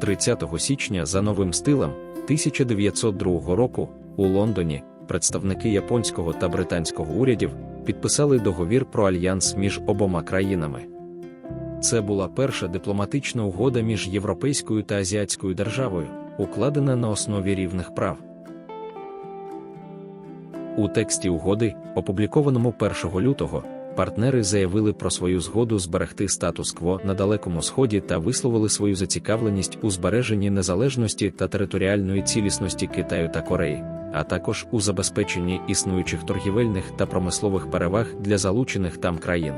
30 січня за новим стилем 1902 року у Лондоні представники японського та британського урядів підписали договір про альянс між обома країнами. Це була перша дипломатична угода між європейською та азіатською державою, укладена на основі рівних прав. У тексті угоди, опублікованому 1 лютого, партнери заявили про свою згоду зберегти статус-кво на Далекому Сході та висловили свою зацікавленість у збереженні незалежності та територіальної цілісності Китаю та Кореї, а також у забезпеченні існуючих торгівельних та промислових переваг для залучених там країн.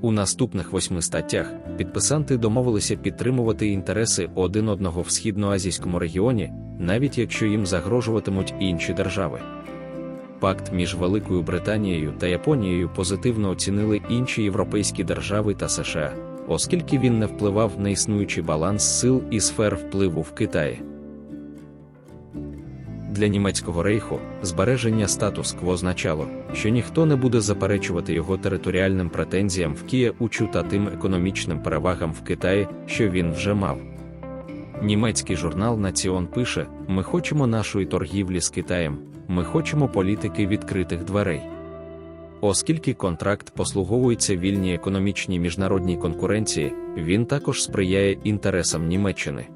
У наступних восьми статтях підписанти домовилися підтримувати інтереси один одного в східноазійському регіоні, навіть якщо їм загрожуватимуть інші держави. Пакт між Великою Британією та Японією позитивно оцінили інші європейські держави та США, оскільки він не впливав на існуючий баланс сил і сфер впливу в Китаї. Для німецького рейху збереження статус-кво означало, що ніхто не буде заперечувати його територіальним претензіям в Кієучу та тим економічним перевагам в Китаї, що він вже мав. Німецький журнал Націон пише: Ми хочемо нашої торгівлі з Китаєм, ми хочемо політики відкритих дверей. Оскільки контракт послуговується вільній економічній міжнародній конкуренції, він також сприяє інтересам Німеччини.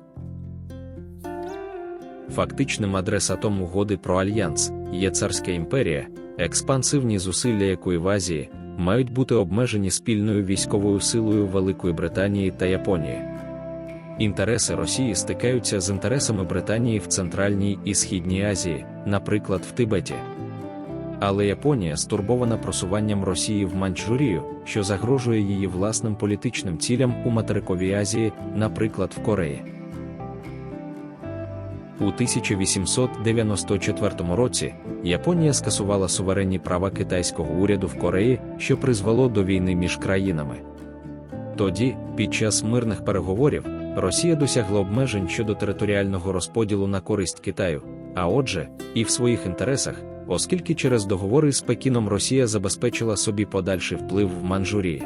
Фактичним адресатом угоди про альянс є царська імперія, експансивні зусилля якої в Азії мають бути обмежені спільною військовою силою Великої Британії та Японії. Інтереси Росії стикаються з інтересами Британії в Центральній і Східній Азії, наприклад, в Тибеті. Але Японія стурбована просуванням Росії в Манчжурію, що загрожує її власним політичним цілям у материковій Азії, наприклад, в Кореї. У 1894 році Японія скасувала суверенні права китайського уряду в Кореї, що призвело до війни між країнами. Тоді, під час мирних переговорів, Росія досягла обмежень щодо територіального розподілу на користь Китаю, а отже, і в своїх інтересах, оскільки через договори з Пекіном Росія забезпечила собі подальший вплив в Манчжурії.